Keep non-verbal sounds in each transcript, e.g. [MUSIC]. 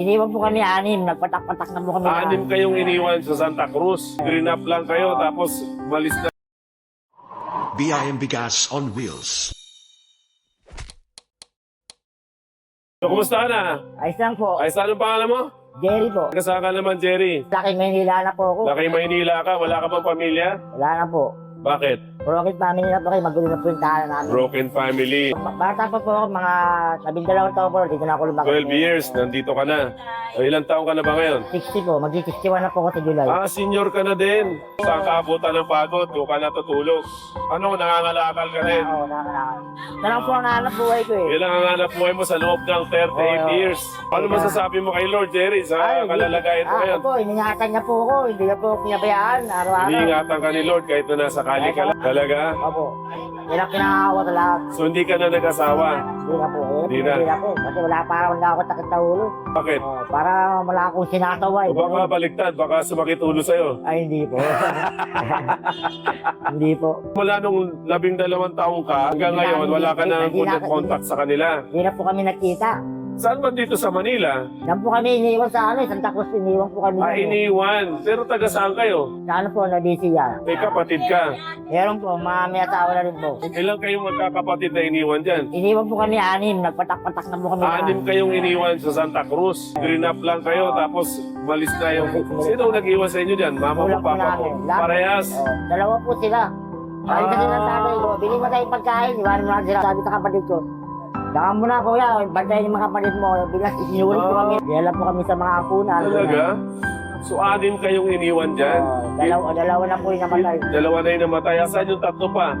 Iniwan po kami anim, nagpatak-patak na po kami. Anim kayong iniwan sa Santa Cruz. Green up lang kayo, tapos malis na. BIM Bigas on Wheels. So, kumusta ka na? Ayos lang po. Ay, saan ang pangalan mo? Jerry po. Kasama ka naman, Jerry. Laki Maynila na po ako. Laki Maynila ka, wala ka bang pamilya? Wala na po. Bakit? Rocket family na po kayo, magulo na po yung tahanan namin. Broken family. Ba- Bata pa po ako, mga labing dalawang taon po, dito na ako lumaki. 12 years, nandito ka na. So, ilang taong ka na ba ngayon? 60 po, mag-61 na po ako sa July. Ah, senior ka na din. Saan ka abutan ng pagod? Doon ka natutulog. Ano, nangangalakal ka rin? Oo, nakakalakan. Talagang po ang nahanap buhay ko eh. Ilang ang hanap buhay mo sa loob ng 38 Oo. years. Ano masasabi mo kay Lord Jerry sa Ay, kalalagayan mo ah, ngayon? Ako po, iningatan niya po ako, hindi niya po ako pinabayaan, araw-araw. Iniingatan ka ni Lord kahit na nasa kali ka lang. Talaga? Opo. Yan ang pinakawa sa lahat. So hindi ka na nag-asawa? Hindi na po. Hindi na. Hindi na po. Kasi wala para wala ako takit sa ulo. Bakit? Oh, para wala akong sinasaway. O baka baliktad, baka sumakit ulo sa'yo. Ay, hindi po. [LAUGHS] hindi po. Mula nung labing dalawang taong ka, hanggang ngayon, na- wala ka hindi- na hindi na- contact sa kanila. Hindi na po kami nakita. Saan ba dito sa Manila? Yan po kami iniwan sa ano, Santa Cruz, iniwan po kami. Ah, iniwan. Pero taga saan kayo? Sa ano po, nabisi yan. May kapatid ka. Meron po, mga may asawa na rin po. Ilang kayong magkakapatid na iniwan dyan? Iniwan po kami anim, nagpatak-patak na po kami. Anim kayong iniwan sa Santa Cruz. Green up lang kayo, tapos malis na yung... Sino nag-iwan sa inyo dyan? Mama mo, Kulang po papa mo? namin. Lahat. Parehas. Oh, dalawa po sila. Ay, kasi ng tatay ko, bili mo tayong pagkain, iwanan mo lang sila. Sabi sa kapatid ko, Saka mo na kuya, bantayan yung mga kapatid mo. Isinulit po Ah. kami. Dinala po kami sa mga apunan. Talaga? So, anim kayong iniwan dyan? Oh, dalawa, dalawa na po yung namatay. Dalawa na yung namatay. Saan yung tatlo pa?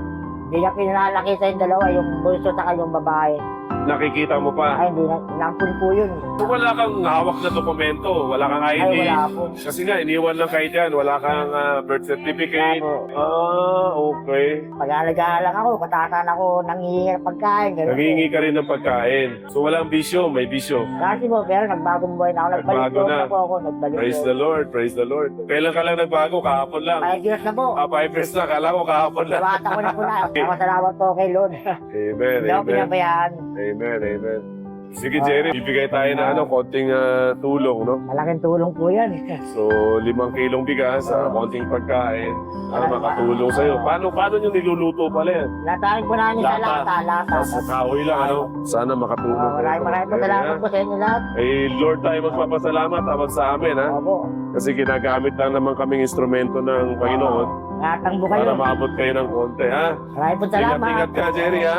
Hindi na pinanalaki sa yung dalawa, yung bunso sa yung babae. Nakikita mo pa? Ay, hindi na, nampun po yun. So, wala kang hawak na dokumento. Wala kang ID. Ay, wala po. Kasi nga, iniwan lang kayo dyan. Wala kang ah, birth certificate. Wala Ah, okay. Pag-alaga lang ako, katatan ako, nangihingi ng pagkain. ganun po. Nangingi ka rin ng pagkain. So, walang bisyo. May bisyo. Kasi po, pero nagbagong buhay na ako. Nagbalik Nagbago po na. po ako. Nagbalik Praise po. the Lord. Praise the Lord. Kailan ka lang nagbago? Kahapon lang. Five years na po. Ah, five years na. Kala ko kahapon lang. Bata ko na po na. [LAUGHS] Masalamat po kay Lord. Amen. Hindi ako Amen. pinabayaan. Amen. Amen. Sige, Jerry. Bibigay tayo na ano, konting ah, tulong, no? Malaking tulong po yan. So, limang kilong bigas, ah, konting pagkain, para makatulong sa'yo. Paano, paano nyo niluluto pala yan? Latahin po namin sa Lata. lata. Sa kahoy lang, ano? Sana makatulong. Oh, maraming maraming po salamat po sa inyo lahat. Eh, Lord tayo magpapasalamat habang sa amin, ha? Opo. Kasi ginagamit lang naman kaming instrumento ng Panginoon Natangbo para kayo. maabot kayo ng konti, ha? Maraming po salamat. Ingat-ingat ka, Jerry, ha?